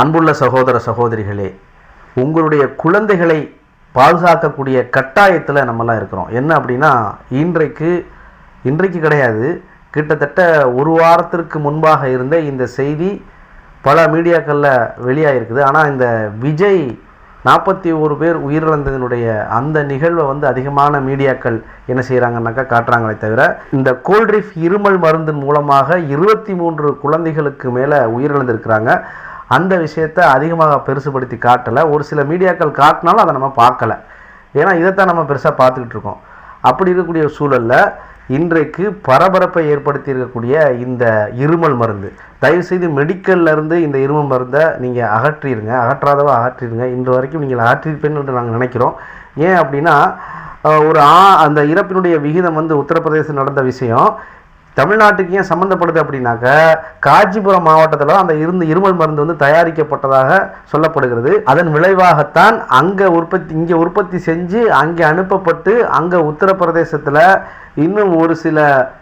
அன்புள்ள சகோதர சகோதரிகளே உங்களுடைய குழந்தைகளை பாதுகாக்கக்கூடிய கட்டாயத்தில் நம்மலாம் இருக்கிறோம். என்ன அப்படின்னா இன்றைக்கு இன்றைக்கு கிடையாது. கிட்டத்தட்ட ஒரு வாரத்திற்கு முன்பாக இருந்த இந்த செய்தி பல மீடியாக்களில் வெளியாகிருக்குது ஆனால் இந்த விஜய் நாற்பத்தி ஒரு பேர் உயிரிழந்ததனுடைய அந்த நிகழ்வை வந்து அதிகமான மீடியாக்கள் என்ன செய்கிறாங்கன்னாக்கா காட்டுறாங்களே தவிர இந்த கோல்ட்ரிஃப் இருமல் மருந்தின் மூலமாக இருபத்தி மூன்று குழந்தைகளுக்கு மேலே உயிரிழந்திருக்கிறாங்க. அந்த விஷயத்தை அதிகமாக பெருசுபடுத்தி காட்டலை. ஒரு சில மீடியாக்கள் காட்டினாலும் அதை நம்ம பார்க்கல. ஏன்னா இதைத்தான் நம்ம பெருசாக பார்த்துக்கிட்டு இருக்கோம். அப்படி இருக்கக்கூடிய சூழலில் இன்றைக்கு பரபரப்பை ஏற்படுத்தி இருக்கக்கூடிய இந்த இருமல் மருந்து தயவுசெய்து மெடிக்கல்லேருந்து இந்த இருமல் மருந்தை நீங்கள் அகற்றிடுங்க அகற்றாதவ அகற்றிடுங்க இன்று வரைக்கும் நீங்கள் அகற்றிருப்பேன்னு நாங்கள் நினைக்கிறோம். ஏன் அப்படின்னா ஒரு ஆ அந்த இறப்பினுடைய விகிதம் வந்து உத்தரப்பிரதேசம் நடந்த விஷயம். தமிழ்நாட்டுக்கு ஏன் சம்மந்தப்படுது அப்படின்னாக்க காஞ்சிபுரம் மாவட்டத்தில் அந்த இருந்து இருமல் மருந்து வந்து தயாரிக்கப்பட்டதாக சொல்லப்படுகிறது. அதன் விளைவாகத்தான் அங்கே உற்பத்தி இங்கே உற்பத்தி செஞ்சு அங்கே அனுப்பப்பட்டு அங்கே உத்தரப்பிரதேசத்தில் இன்னும் ஒரு சில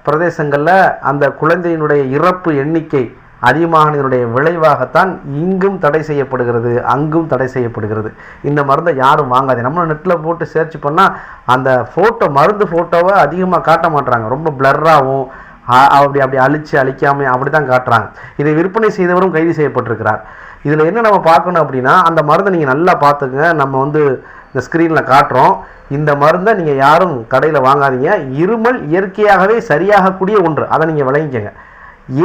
பிரதேசங்களில் அந்த குழந்தையினுடைய இறப்பு எண்ணிக்கை அதிகமானதனுடைய விளைவாகத்தான் இங்கும் தடை செய்யப்படுகிறது அங்கும் தடை செய்யப்படுகிறது. இந்த மருந்தை யாரும் வாங்காது நம்ம நெட்டில் போட்டு சர்ச் பண்ணால் அந்த ஃபோட்டோ மருந்து ஃபோட்டோவை அதிகமாக காட்ட மாட்டுறாங்க ரொம்ப பிளர்ராகவும் அப்படி அப்படி அழிச்சு அழிக்காமல் அப்படி தான் காட்டுறாங்க. இதை விற்பனை செய்தவரும் கைது செய்யப்பட்டிருக்கிறார். இதில் என்ன நம்ம பார்க்கணும் அப்படின்னா அந்த மருந்தை நீங்கள் நல்லா பார்த்துங்க நம்ம வந்து இந்த ஸ்க்ரீனில் காட்டுறோம். இந்த மருந்தை நீங்கள் யாரும் கடையில் வாங்காதீங்க. இருமல் இயற்கையாகவே சரியாகக்கூடிய ஒன்று. அதை நீங்கள் விளங்கிக்கங்க.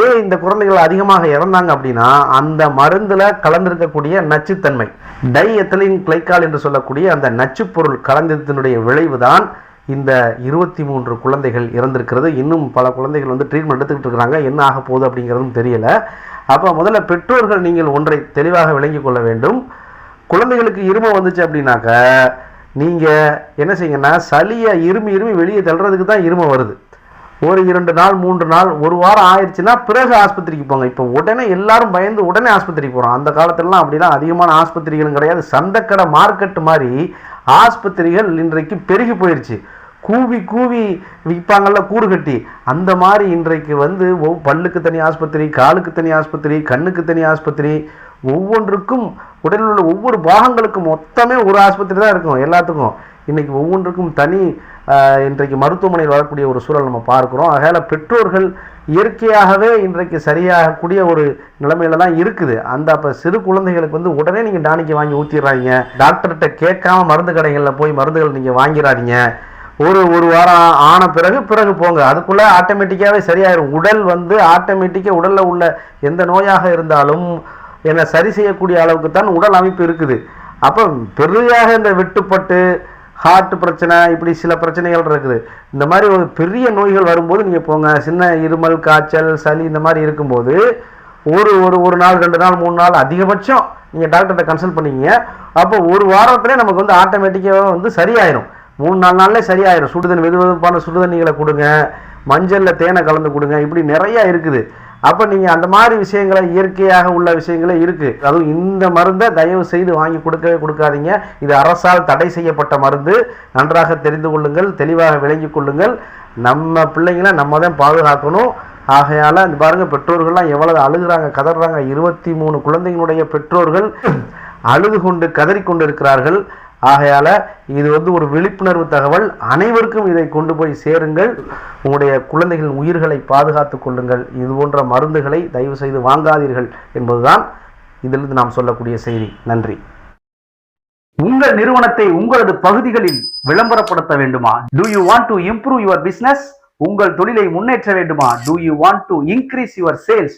ஏன் இந்த குழந்தைகள் அதிகமாக இறந்தாங்க அப்படின்னா அந்த மருந்தில் கலந்திருக்கக்கூடிய நச்சுத்தன்மை. டை எத்தலின் கிளைக்கால் என்று சொல்லக்கூடிய அந்த நச்சுப்பொருள் கலந்தத்தினுடைய விளைவு தான் இந்த இருபத்தி மூன்று குழந்தைகள் இறந்திருக்கிறது. இன்னும் பல குழந்தைகள் வந்து ட்ரீட்மெண்ட் எடுத்துக்கிட்டு இருக்கிறாங்க என்ன ஆக போகுது அப்படிங்கிறதும் தெரியல. அப்போ முதல்ல பெற்றோர்கள் நீங்கள் ஒன்றை தெளிவாக விளங்கி கொள்ள வேண்டும். குழந்தைகளுக்கு இருமை வந்துச்சு அப்படின்னாக்க நீங்கள் என்ன செய்யுங்கன்னா சளியை இருமி இருமி வெளியே தள்ளுறதுக்கு தான் இருமை வருது. ஒரு இரண்டு நாள் மூன்று நாள் ஒரு வாரம் ஆயிடுச்சுன்னா பிறகு ஆஸ்பத்திரிக்கு போங்க. இப்போ உடனே எல்லாரும் பயந்து உடனே ஆஸ்பத்திரிக்கு போகிறோம் அந்த காலத்துலலாம் அப்படிலாம் அதிகமான ஆஸ்பத்திரிகளும் கிடையாது. சந்தைக்கடை மார்க்கெட் மாதிரி ஆஸ்பத்திரிகள் இன்றைக்கு பெருகி போயிடுச்சு கூவி கூவி விற்பாங்கல்ல கூடு கட்டி. அந்த மாதிரி இன்றைக்கு வந்து பல்லுக்கு தனி ஆஸ்பத்திரி காலுக்கு தனி ஆஸ்பத்திரி கண்ணுக்கு தனி ஆஸ்பத்திரி ஒவ்வொன்றுக்கும் உடலில் உள்ள ஒவ்வொரு பாகங்களுக்கும் மொத்தமே ஒரு ஆஸ்பத்திரி தான் இருக்கும் எல்லாத்துக்கும். இன்றைக்கி ஒவ்வொன்றுக்கும் தனி இன்றைக்கு மருத்துவமனையில் வரக்கூடிய ஒரு சூழல் நம்ம பார்க்குறோம். அதனால் பெற்றோர்கள் இயற்கையாகவே இன்றைக்கு சரியாகக்கூடிய ஒரு நிலைமையில தான் இருக்குது. அந்த அப்போ சிறு குழந்தைகளுக்கு வந்து உடனே நீங்கள் டானிக்கு வாங்கி ஊற்றிடுறாங்க டாக்டர்கிட்ட கேட்காம மருந்து கடைகளில் போய் மருந்துகள் நீங்கள் வாங்கிடாதீங்க. ஒரு ஒரு வாரம் ஆன பிறகு பிறகு போங்க. அதுக்குள்ளே ஆட்டோமேட்டிக்காகவே சரியாயிரும். உடல் வந்து ஆட்டோமேட்டிக்காக உடலில் உள்ள எந்த நோயாக இருந்தாலும் என்ன சரி செய்யக்கூடிய அளவுக்கு தான் உடல் அமைப்பு இருக்குது. அப்போ பெரியாக இந்த வெட்டுப்பட்டு ஹார்ட் பிரச்சனை இப்படி சில பிரச்சனைகள் இருக்குது. இந்த மாதிரி ஒரு பெரிய நோய்கள் வரும்போது நீங்கள் போங்க. சின்ன இருமல் காய்ச்சல் சளி இந்த மாதிரி இருக்கும்போது ஒரு ஒரு ஒரு நாள் ரெண்டு நாள் மூணு நாள் அதிகபட்சம் நீங்கள் டாக்டர்கிட்ட கன்சல்ட் பண்ணிங்க அப்போ ஒரு வாரத்துலேயே நமக்கு வந்து ஆட்டோமேட்டிக்காக வந்து சரியாயிரும். மூணு நாலு நாள்லே சரியாயிரும். சுடுதண்ணி வெது வெதுப்பான சுடுதண்ணிகளை கொடுங்க. மஞ்சளில் தேனை கலந்து கொடுங்க. இப்படி நிறையா இருக்குது. அப்போ நீங்கள் அந்த மாதிரி விஷயங்களை இயற்கையாக உள்ள விஷயங்களே இருக்குது அதுவும் இந்த மருந்தை தயவு செய்து வாங்கி கொடுக்கவே கொடுக்காதீங்க. இது அரசால் தடை செய்யப்பட்ட மருந்து. நன்றாக தெரிந்து கொள்ளுங்கள் தெளிவாக விளங்கிக் கொள்ளுங்கள். நம்ம பிள்ளைங்களை நம்ம தான் பாதுகாக்கணும். ஆகையால் இந்த பாருங்க பெற்றோர்கள்லாம் எவ்வளவு அழுகுறாங்க கதறாங்க. இருபத்தி மூணு குழந்தைங்களுடைய பெற்றோர்கள் அழுது கொண்டு கதறிக்கொண்டு இருக்கிறார்கள் ஆகையால இது வந்து ஒரு விழிப்புணர்வு தகவல். அனைவருக்கும் இதை கொண்டு போய் சேருங்கள். உங்களுடைய குழந்தைகளின் உயிர்களை பாதுகாத்து கொள்ளுங்கள். இது போன்ற மருந்துகளை தயவு செய்து வாங்காதீர்கள் என்பதுதான் இதிலிருந்து நாம் சொல்லக்கூடிய செய்தி. நன்றி. உங்கள் நிறுவனத்தை உங்களது பகுதிகளில் விளம்பரப்படுத்த வேண்டுமா? Do you want to improve your business உங்கள் தொழிலை முன்னேற்ற வேண்டுமா? Do you want to increase your sales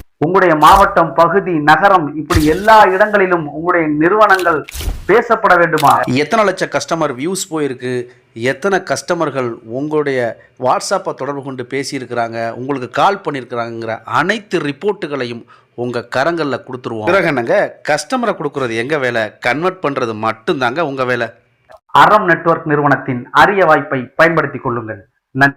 உங்களுடைய மாவட்டம் பகுதி நகரம் இப்படி எல்லா இடங்களிலும் உங்களுடைய நிறுவனங்கள் பேசப்பட வேண்டுமா? எத்தனை லட்சம் கஸ்டமர் வியூஸ் போயிருக்கு? எத்தனை கஸ்டமர்கள் உங்களுடைய வாட்ஸ்அப்பை தொடர்பு கொண்டு பேசியிருக்கிறாங்க? உங்களுக்கு கால் பண்ணியிருக்கிறாங்கிற அனைத்து ரிப்போர்ட்டுகளையும் உங்கள் கரங்களில் கொடுத்துருவோம். பிறகு கஸ்டமரை கொடுக்குறது எங்கள் வேலை? கன்வெர்ட் பண்ணுறது மட்டும்தாங்க உங்கள் வேலை. அறம் நெட்வொர்க் நிறுவனத்தின் அரிய வாய்ப்பை பயன்படுத்திக் கொள்ளுங்கள்.